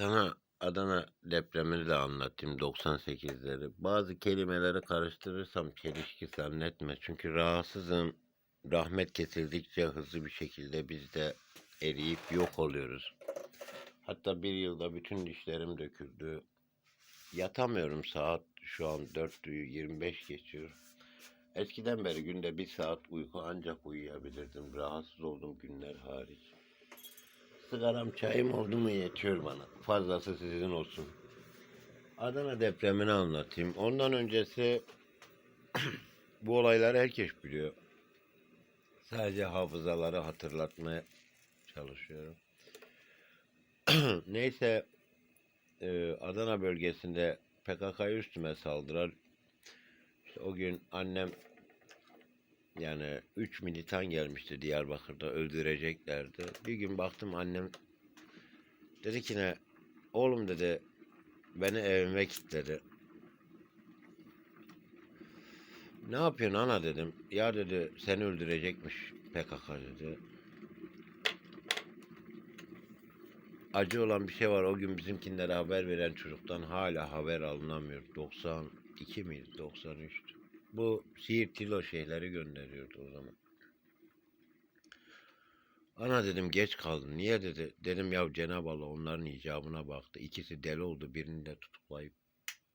Sana Adana depremini de anlatayım 98'leri. Bazı kelimeleri karıştırırsam çelişki zannetme. Çünkü rahatsızım. Rahmet kesildikçe hızlı bir şekilde biz de eriyip yok oluyoruz. Hatta bir yılda bütün dişlerim döküldü. Yatamıyorum saat şu an 4'ü 25 geçiyor. Eskiden beri günde bir saat uyku ancak uyuyabilirdim. Rahatsız olduğum günler hariç. Sigaram çayım oldu mu yetiyor bana. Fazlası sizin olsun. Adana depremini anlatayım. Ondan öncesi bu olayları herkes biliyor. Sadece hafızaları hatırlatmaya çalışıyorum. Neyse e, Adana bölgesinde PKK üstüme saldırar. İşte o gün annem yani 3 militan gelmişti Diyarbakır'da öldüreceklerdi. Bir gün baktım annem dedi ki ne oğlum dedi beni evime kilitledi. Ne yapıyorsun ana dedim. Ya dedi seni öldürecekmiş PKK dedi. Acı olan bir şey var. O gün bizimkinlere haber veren çocuktan hala haber alınamıyor. 92 miydi? 93. Bu Siirt Tilo şeyleri gönderiyordu o zaman. Ana dedim geç kaldın. Niye dedi. Dedim ya Cenab-ı Allah onların icabına baktı. İkisi deli oldu. Birini de tutuklayıp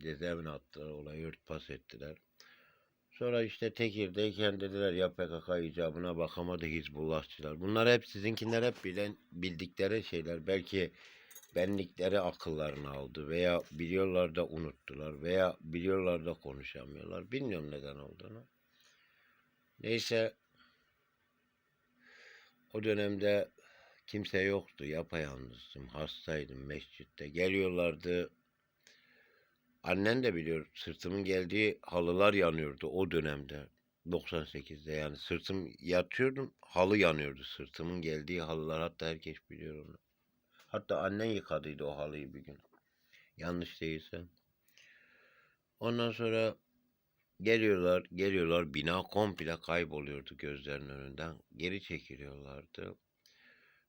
cezaevine attılar. Olayı örtbas ettiler. Sonra işte Tekir'deyken dediler ya PKK icabına bakamadı Hizbullahçılar. Bunlar hep sizinkiler hep bilen bildikleri şeyler. Belki benlikleri akıllarına aldı veya biliyorlar da unuttular veya biliyorlar da konuşamıyorlar. Bilmiyorum neden olduğunu. Neyse o dönemde kimse yoktu. Yapayalnızdım. Hastaydım mescitte. Geliyorlardı. Annen de biliyor sırtımın geldiği halılar yanıyordu o dönemde. 98'de yani sırtım yatıyordum halı yanıyordu sırtımın geldiği halılar hatta herkes biliyor onu. Hatta annen yıkadıydı o halıyı bir gün. Yanlış değilse. Ondan sonra geliyorlar, geliyorlar. Bina komple kayboluyordu gözlerinin önünden. Geri çekiliyorlardı.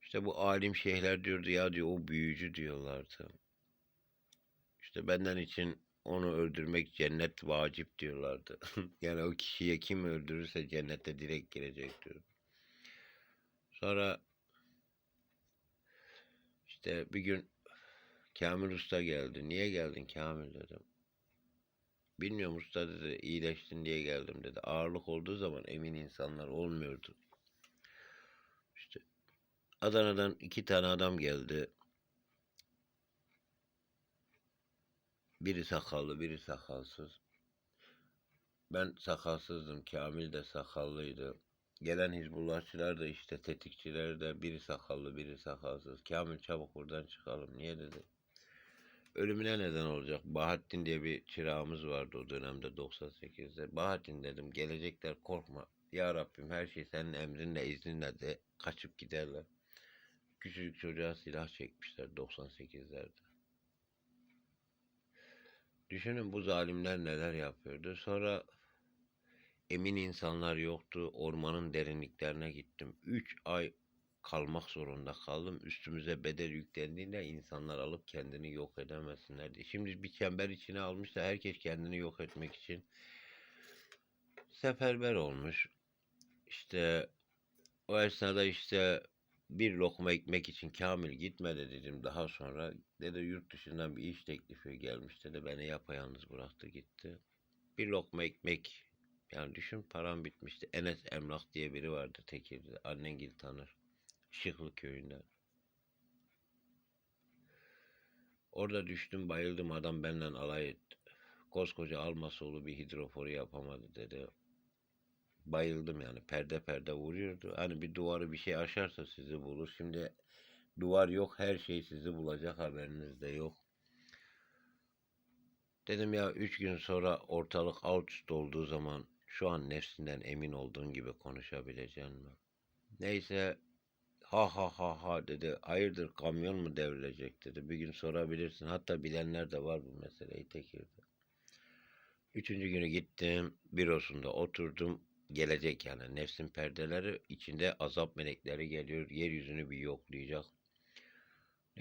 İşte bu alim şeyhler diyordu ya diyor o büyücü diyorlardı. İşte benden için onu öldürmek cennet vacip diyorlardı. yani o kişiye kim öldürürse cennete direkt girecek diyordu. Sonra işte bir gün Kamil Usta geldi. Niye geldin Kamil dedim. Bilmiyorum usta dedi. iyileştin diye geldim dedi. Ağırlık olduğu zaman emin insanlar olmuyordu. İşte Adana'dan iki tane adam geldi. Biri sakallı, biri sakalsız. Ben sakalsızdım. Kamil de sakallıydı. Gelen Hizbullahçılar da işte tetikçiler de biri sakallı, biri sakalsız. Kamil çabuk buradan çıkalım. Niye dedi. Ölümüne neden olacak. Bahattin diye bir çırağımız vardı o dönemde 98'de. Bahattin dedim gelecekler korkma. Ya Rabbim her şey senin emrinle izninle de kaçıp giderler. Küçücük çocuğa silah çekmişler 98'lerde. Düşünün bu zalimler neler yapıyordu. Sonra emin insanlar yoktu. Ormanın derinliklerine gittim. 3 ay kalmak zorunda kaldım. Üstümüze bedel yüklendiğinde insanlar alıp kendini yok edemesinler diye. Şimdi bir çember içine almış da herkes kendini yok etmek için seferber olmuş. İşte o esnada işte bir lokma ekmek için Kamil gitmedi dedim daha sonra. Dedi yurt dışından bir iş teklifi gelmiş dedi. Beni yapayalnız bıraktı gitti. Bir lokma ekmek yani düşün param bitmişti. Enes Emlak diye biri vardı Tekir'de. Annengil tanır. Şıklı köyünde. Orada düştüm bayıldım adam benden alay etti. Koskoca Almasoğlu bir hidroforu yapamadı dedi. Bayıldım yani perde perde vuruyordu. Hani bir duvarı bir şey aşarsa sizi bulur. Şimdi duvar yok her şey sizi bulacak haberiniz de yok. Dedim ya üç gün sonra ortalık alt üst olduğu zaman şu an nefsinden emin olduğun gibi konuşabileceğim mi? Neyse ha ha ha ha dedi. Hayırdır kamyon mu devrilecek dedi. Bir gün sorabilirsin. Hatta bilenler de var bu meseleyi Tekir'de. Üçüncü günü gittim. Bürosunda oturdum. Gelecek yani. Nefsin perdeleri içinde azap melekleri geliyor. Yeryüzünü bir yoklayacak.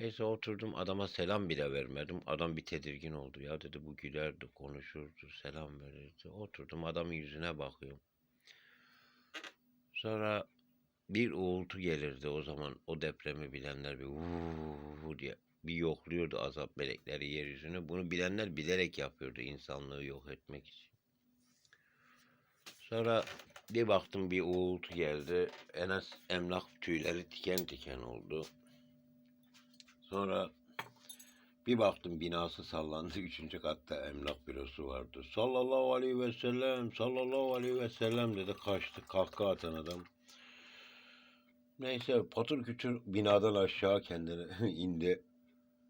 Neyse oturdum adama selam bile vermedim. Adam bir tedirgin oldu. Ya dedi bu gülerdi, konuşurdu, selam verirdi. Oturdum adamın yüzüne bakıyorum. Sonra bir uğultu gelirdi o zaman o depremi bilenler bir vuuu diye bir yokluyordu azap melekleri yeryüzünü. Bunu bilenler bilerek yapıyordu insanlığı yok etmek için. Sonra bir baktım bir uğultu geldi. Enes emlak tüyleri diken diken oldu. Sonra bir baktım binası sallandı. Üçüncü katta emlak bürosu vardı. Sallallahu aleyhi ve sellem, sallallahu aleyhi ve sellem dedi. Kaçtı kahkaha atan adam. Neyse patır kütür binadan aşağı kendine indi.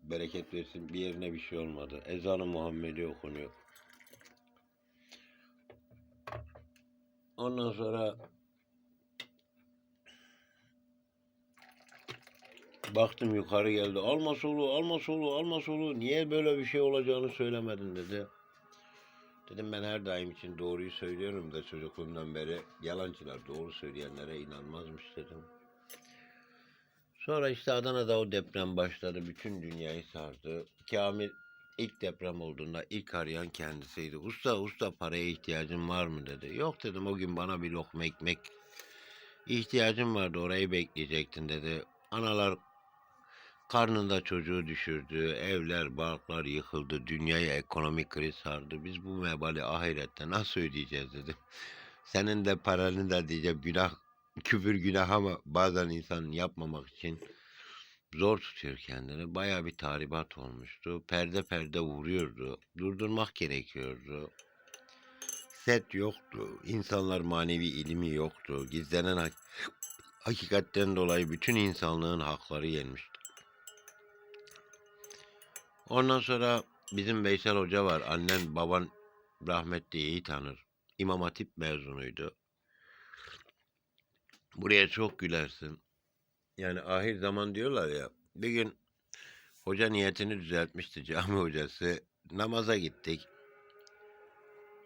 Bereket versin bir yerine bir şey olmadı. Ezanı Muhammedi okunuyor. Ondan sonra baktım yukarı geldi. Alma solu, alma solu, alma solu. Niye böyle bir şey olacağını söylemedin dedi. Dedim ben her daim için doğruyu söylüyorum da çocukluğumdan beri yalancılar doğru söyleyenlere inanmazmış dedim. Sonra işte Adana'da o deprem başladı. Bütün dünyayı sardı. Kamil ilk deprem olduğunda ilk arayan kendisiydi. Usta usta paraya ihtiyacın var mı dedi. Yok dedim o gün bana bir lokma ekmek ihtiyacım vardı orayı bekleyecektin dedi. Analar karnında çocuğu düşürdü. Evler, barklar yıkıldı. Dünyayı ekonomik kriz sardı. Biz bu mebali ahirette nasıl ödeyeceğiz dedim. Senin de paranı da diyeceğim günah küfür günah ama bazen insan yapmamak için zor tutuyor kendini. Baya bir tahribat olmuştu. Perde perde vuruyordu. Durdurmak gerekiyordu. Set yoktu. İnsanlar manevi ilmi yoktu. Gizlenen hak- hakikatten dolayı bütün insanlığın hakları yenmişti. Ondan sonra bizim Veysel Hoca var. Annen baban rahmetli iyi tanır. İmam Hatip mezunuydu. Buraya çok gülersin. Yani ahir zaman diyorlar ya. Bir gün hoca niyetini düzeltmişti cami hocası. Namaza gittik.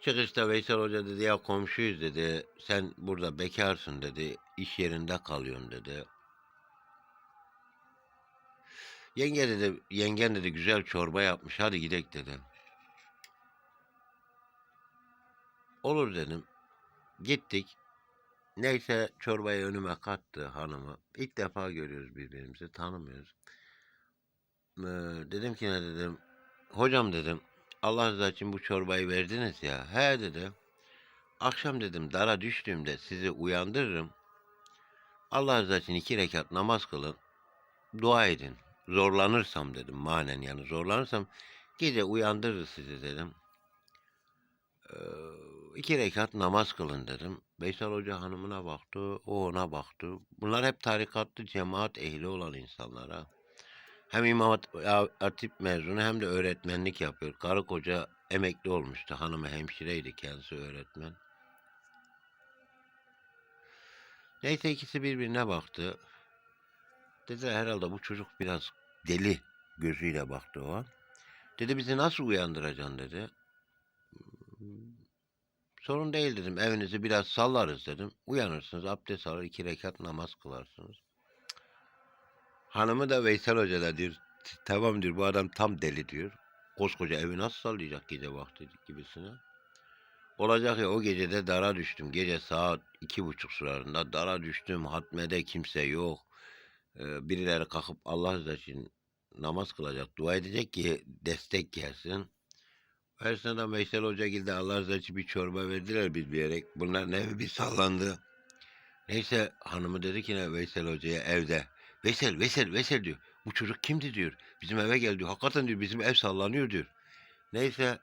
Çıkışta Veysel Hoca dedi ya komşuyuz dedi. Sen burada bekarsın dedi. İş yerinde kalıyorsun dedi. Yenge dedi, yengen dedi güzel çorba yapmış hadi gidek dedi. Olur dedim. Gittik. Neyse çorbayı önüme kattı hanımı. İlk defa görüyoruz birbirimizi tanımıyoruz. Ee, dedim ki ne dedim. Hocam dedim. Allah rızası için bu çorbayı verdiniz ya. He dedi. Akşam dedim dara düştüğümde sizi uyandırırım. Allah rızası için iki rekat namaz kılın. Dua edin. Zorlanırsam dedim manen yani zorlanırsam gece uyandırır sizi dedim. Ee, iki rekat namaz kılın dedim. Veysel Hoca hanımına baktı, o ona baktı. Bunlar hep tarikatlı cemaat ehli olan insanlara. Hem İmam Hat- Hatip mezunu hem de öğretmenlik yapıyor. Karı koca emekli olmuştu. Hanımı hemşireydi, kendisi öğretmen. Neyse ikisi birbirine baktı. Dedi herhalde bu çocuk biraz deli gözüyle baktı o an. Dedi bizi nasıl uyandıracaksın dedi. Sorun değil dedim. Evinizi biraz sallarız dedim. Uyanırsınız, abdest alır, iki rekat namaz kılarsınız. Hanımı da Veysel Hoca da diyor. Tamam diyor bu adam tam deli diyor. Koskoca evi nasıl sallayacak gece vakti gibisine. Olacak ya o gecede dara düştüm. Gece saat iki buçuk sularında dara düştüm. Hatmede kimse yok. Birileri kalkıp Allah rızası için namaz kılacak, dua edecek ki destek gelsin. Her sene Veysel Hoca geldi Allah rızası için bir çorba verdiler biz diyerek. Bunların evi bir sallandı. Neyse hanımı dedi ki ne Veysel Hoca'ya evde. Veysel, Veysel, Veysel diyor. Bu çocuk kimdi diyor. Bizim eve geldi diyor. Hakikaten diyor bizim ev sallanıyor diyor. Neyse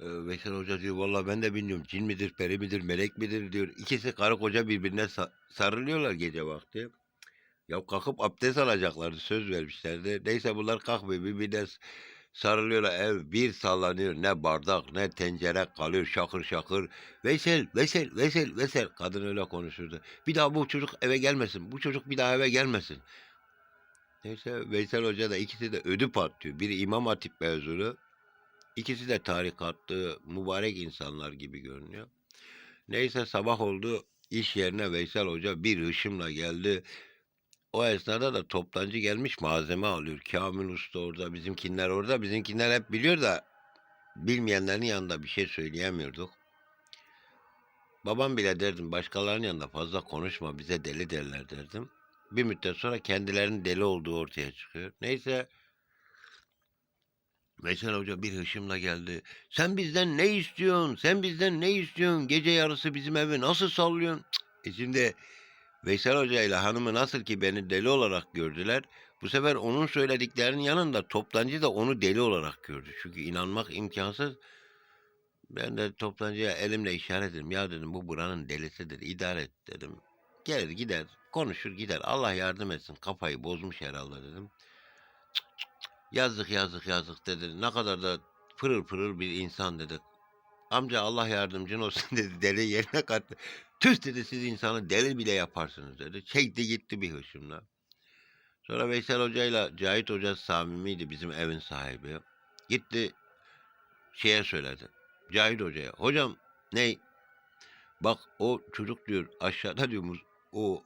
Veysel Hoca diyor vallahi ben de bilmiyorum. Cin midir, peri midir, melek midir diyor. İkisi karı koca birbirine sa- sarılıyorlar gece vakti. Ya kalkıp abdest alacaklardı söz vermişlerdi. Neyse bunlar kalkmıyor birbirine sarılıyorlar ev bir sallanıyor ne bardak ne tencere kalıyor şakır şakır. Veysel Veysel Veysel Veysel kadın öyle konuşurdu. Bir daha bu çocuk eve gelmesin bu çocuk bir daha eve gelmesin. Neyse Veysel Hoca da ikisi de ödü patlıyor. Biri İmam Hatip mezunu. İkisi de tarikatlı mübarek insanlar gibi görünüyor. Neyse sabah oldu iş yerine Veysel Hoca bir hışımla geldi. O esnada da toptancı gelmiş malzeme alıyor. Kamil Usta orada, bizimkinler orada. Bizimkinler hep biliyor da bilmeyenlerin yanında bir şey söyleyemiyorduk. Babam bile derdim başkalarının yanında fazla konuşma bize deli derler derdim. Bir müddet sonra kendilerinin deli olduğu ortaya çıkıyor. Neyse Veysel Hoca bir hışımla geldi. Sen bizden ne istiyorsun? Sen bizden ne istiyorsun? Gece yarısı bizim evi nasıl sallıyorsun? Cık. E şimdi Veysel Hoca ile hanımı nasıl ki beni deli olarak gördüler. Bu sefer onun söylediklerinin yanında toptancı da onu deli olarak gördü. Çünkü inanmak imkansız. Ben de toptancıya elimle işaret ettim. Ya dedim bu buranın delisidir. idare et dedim. Gelir gider konuşur gider. Allah yardım etsin. Kafayı bozmuş herhalde dedim. Yazık yazık yazık dedi. Ne kadar da pırıl pırıl bir insan dedi. Amca Allah yardımcın olsun dedi. Deli yerine kattı. Tüh dedi siz insanı deli bile yaparsınız dedi. Çekti gitti bir hışımla. Sonra Veysel Hoca ile Cahit Hoca samimiydi bizim evin sahibi. Gitti şeye söyledi. Cahit Hoca'ya. Hocam ne? Bak o çocuk diyor aşağıda diyor o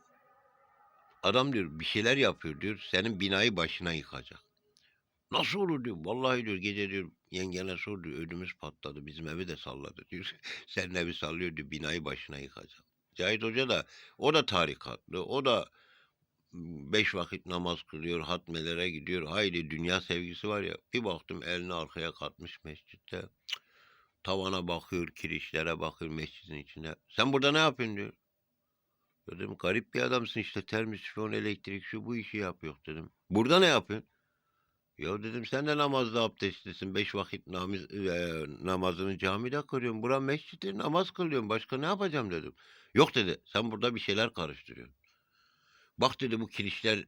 adam diyor bir şeyler yapıyor diyor. Senin binayı başına yıkacak. Nasıl olur diyor. Vallahi diyor gece diyor yengene sor diyor ödümüz patladı. Bizim evi de salladı diyor. Senin evi sallıyor diyor binayı başına yıkacak. Cahit Hoca da o da tarikatlı. O da beş vakit namaz kılıyor. Hatmelere gidiyor. Haydi dünya sevgisi var ya. Bir baktım elini arkaya katmış mescitte. Tavana bakıyor, kirişlere bakıyor mescidin içine. Sen burada ne yapıyorsun diyor. Dedim garip bir adamsın işte termos, sifon, elektrik şu bu işi yapıyor dedim. Burada ne yapıyorsun? Ya dedim sen de namazda abdestlisin. Beş vakit namiz, eee, namazını camide kılıyorsun. Bura mescitte namaz kılıyorum. Başka ne yapacağım dedim. Yok dedi. Sen burada bir şeyler karıştırıyorsun. Bak dedi bu kirişler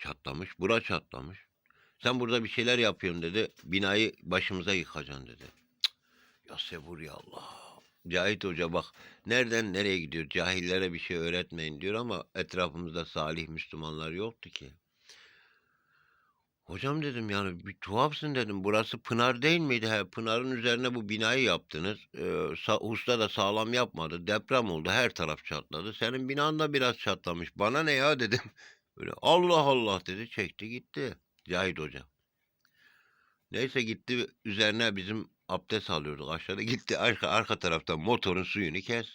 çatlamış. Bura çatlamış. Sen burada bir şeyler yapıyorsun dedi. Binayı başımıza yıkacaksın dedi. Cık, Ya sabır ya Allah. Cahit Hoca bak nereden nereye gidiyor. Cahillere bir şey öğretmeyin diyor ama etrafımızda salih Müslümanlar yoktu ki. Hocam dedim yani bir tuhafsın dedim. Burası Pınar değil miydi? He, Pınar'ın üzerine bu binayı yaptınız. Ee, usta da sağlam yapmadı. Deprem oldu. Her taraf çatladı. Senin binan da biraz çatlamış. Bana ne ya dedim. Böyle Allah Allah dedi. Çekti gitti. Cahit Hoca. Neyse gitti üzerine bizim abdest alıyorduk aşağıda. Gitti arka, arka taraftan motorun suyunu kes.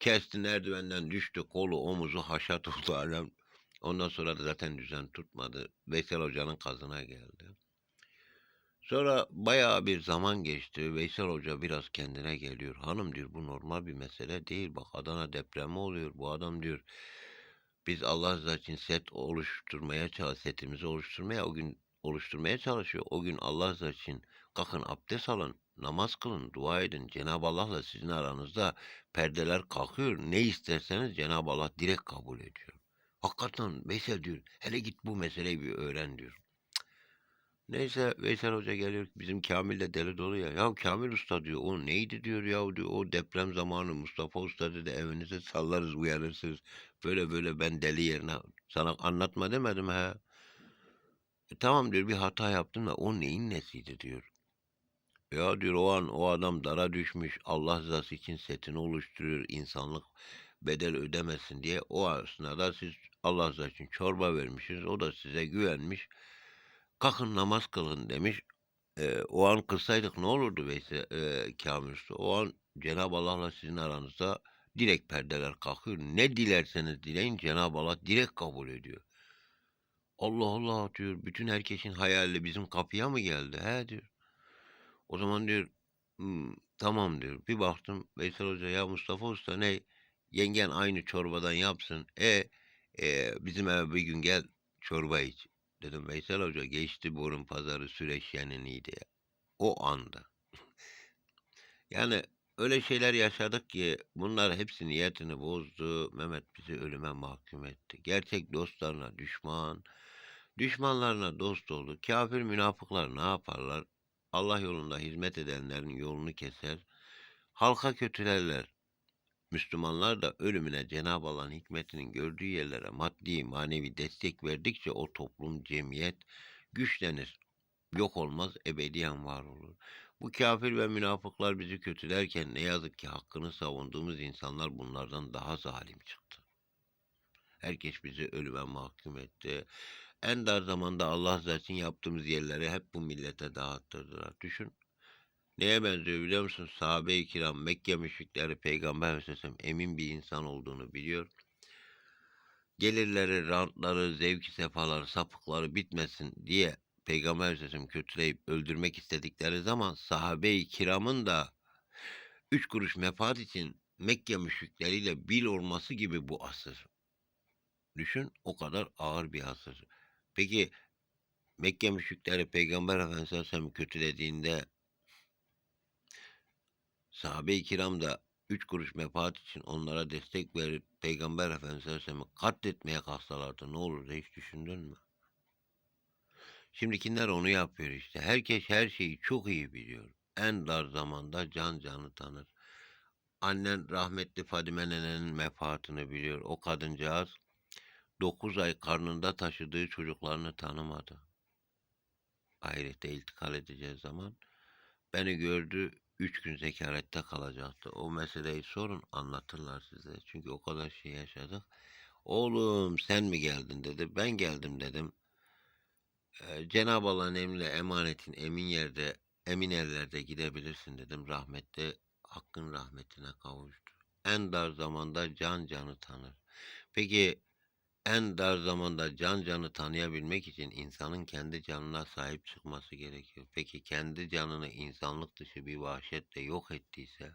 Kesti merdivenden düştü. Kolu omuzu haşat oldu alem. Ondan sonra da zaten düzen tutmadı. Veysel Hoca'nın kazına geldi. Sonra bayağı bir zaman geçti. Veysel Hoca biraz kendine geliyor. Hanım diyor bu normal bir mesele değil. Bak Adana depremi oluyor. Bu adam diyor biz Allah rızası için set oluşturmaya çalış, setimizi oluşturmaya o gün oluşturmaya çalışıyor. O gün Allah rızası için kalkın abdest alın, namaz kılın, dua edin. Cenab-ı Allah'la sizin aranızda perdeler kalkıyor. Ne isterseniz Cenab-ı Allah direkt kabul ediyor. Hakikaten Veysel diyor hele git bu meseleyi bir öğren diyor. Neyse Veysel Hoca geliyor bizim Kamil de deli dolu ya. Ya Kamil Usta diyor o neydi diyor ya diyor o deprem zamanı Mustafa Usta dedi evinize sallarız uyanırsınız. Böyle böyle ben deli yerine sana anlatma demedim ha. E, tamam diyor bir hata yaptım da o neyin nesiydi diyor. Ya diyor o an o adam dara düşmüş Allah rızası için setini oluşturuyor insanlık bedel ödemesin diye o esnada siz Allah rızası için çorba vermişsiniz o da size güvenmiş kalkın namaz kılın demiş. Ee, o an kılsaydık ne olurdu Veysel e, Kamil Usta? O an Cenab-ı Allah'la sizin aranızda direkt perdeler kalkıyor. Ne dilerseniz dileyin Cenab-ı Allah direkt kabul ediyor. Allah Allah diyor. Bütün herkesin hayali bizim kapıya mı geldi? He diyor. O zaman diyor "Hmm, tamam diyor. Bir baktım Veysel Hoca ya Mustafa Usta ne? Yengen aynı çorbadan yapsın. E, e bizim eve bir gün gel çorba iç. Dedim Veysel Hoca geçti borun pazarı süreç yeniydi. O anda. Yani öyle şeyler yaşadık ki bunlar hepsi niyetini bozdu. Mehmet bizi ölüme mahkum etti. Gerçek dostlarına düşman, düşmanlarına dost oldu. Kafir münafıklar ne yaparlar? Allah yolunda hizmet edenlerin yolunu keser. Halka kötülerler. Müslümanlar da ölümüne Cenab-ı Allah'ın hikmetinin gördüğü yerlere maddi manevi destek verdikçe o toplum, cemiyet güçlenir. Yok olmaz, ebediyen var olur. Bu kafir ve münafıklar bizi kötülerken ne yazık ki hakkını savunduğumuz insanlar bunlardan daha zalim çıktı. Herkes bizi ölüme mahkum etti. En dar zamanda Allah zaten yaptığımız yerleri hep bu millete dağıttırdılar. Düşün. Neye benziyor biliyor musun? Sahabe-i kiram, Mekke müşrikleri Peygamber Aleyhisselam emin bir insan olduğunu biliyor. Gelirleri, rantları, zevki sefaları, sapıkları bitmesin diye Peygamber Aleyhisselam kötüleyip öldürmek istedikleri zaman sahabe-i kiramın da üç kuruş menfaat için Mekke müşrikleriyle bir olması gibi bu asır. Düşün o kadar ağır bir asır. Peki Mekke müşrikleri Peygamber Efendimiz Aleyhisselam'ı kötülediğinde sahabe-i kiram da üç kuruş menfaat için onlara destek verip Peygamber Efendimiz Aleyhisselam'ı katletmeye kalksalardı ne olurdu hiç düşündün mü? Şimdikiler onu yapıyor işte. Herkes her şeyi çok iyi biliyor. En dar zamanda can canı tanır. Annen rahmetli Fadime nenenin mefaatını biliyor. O kadıncağız 9 ay karnında taşıdığı çocuklarını tanımadı. Ahirette iltikal edeceği zaman beni gördü 3 gün zekarette kalacaktı. O meseleyi sorun anlatırlar size. Çünkü o kadar şey yaşadık. Oğlum sen mi geldin dedi. Ben geldim dedim. Ee, Cenab-ı Allah'ın emriyle emanetin emin yerde, emin ellerde gidebilirsin dedim. Rahmetli Hakk'ın rahmetine kavuştu. En dar zamanda can canı tanır. Peki en dar zamanda can canı tanıyabilmek için insanın kendi canına sahip çıkması gerekiyor. Peki kendi canını insanlık dışı bir vahşetle yok ettiyse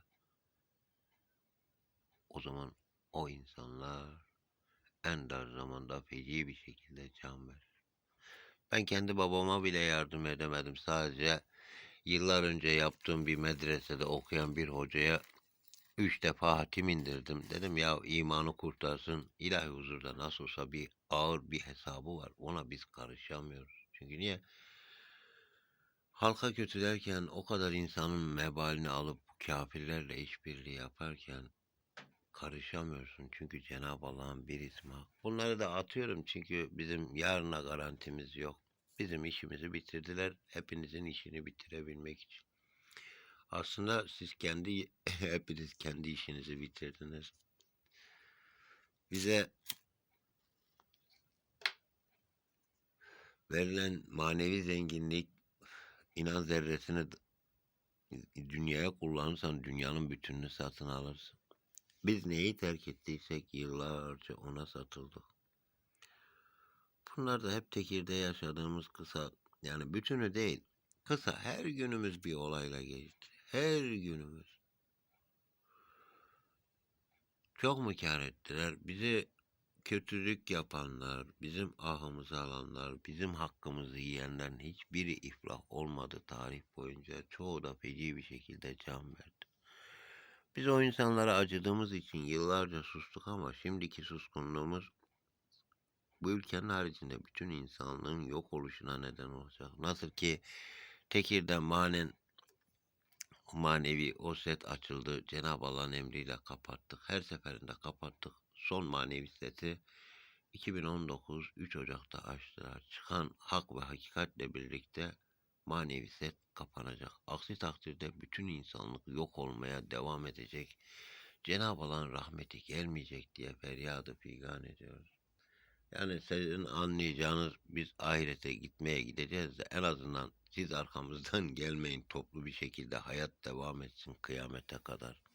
o zaman o insanlar en dar zamanda feci bir şekilde can verir. Ben kendi babama bile yardım edemedim. Sadece yıllar önce yaptığım bir medresede okuyan bir hocaya üç defa hatim indirdim. Dedim ya imanı kurtarsın. ilahi huzurda nasıl olsa bir ağır bir hesabı var. Ona biz karışamıyoruz. Çünkü niye? Halka kötülerken o kadar insanın mebalini alıp kafirlerle işbirliği yaparken karışamıyorsun. Çünkü Cenab-ı Allah'ın bir ismi. Bunları da atıyorum çünkü bizim yarına garantimiz yok. Bizim işimizi bitirdiler. Hepinizin işini bitirebilmek için. Aslında siz kendi hepiniz kendi işinizi bitirdiniz. Bize verilen manevi zenginlik inan zerresini dünyaya kullanırsan dünyanın bütününü satın alırsın. Biz neyi terk ettiysek yıllarca ona satıldık. Bunlar da hep Tekir'de yaşadığımız kısa yani bütünü değil. Kısa her günümüz bir olayla geçti. Her günümüz. Çok mu kar ettiler? Bizi kötülük yapanlar, bizim ahımızı alanlar, bizim hakkımızı yiyenlerin hiçbiri iflah olmadı tarih boyunca. Çoğu da feci bir şekilde can verdi. Biz o insanlara acıdığımız için yıllarca sustuk ama şimdiki suskunluğumuz bu ülkenin haricinde bütün insanlığın yok oluşuna neden olacak. Nasıl ki Tekir'de manen manevi o set açıldı. Cenab-ı Allah'ın emriyle kapattık. Her seferinde kapattık. Son manevi seti 2019 3 Ocak'ta açtılar. Çıkan hak ve hakikatle birlikte manevi set kapanacak. Aksi takdirde bütün insanlık yok olmaya devam edecek. Cenab-ı Allah'ın rahmeti gelmeyecek diye feryadı figan ediyoruz. Yani sizin anlayacağınız biz ahirete gitmeye gideceğiz de en azından siz arkamızdan gelmeyin toplu bir şekilde hayat devam etsin kıyamete kadar.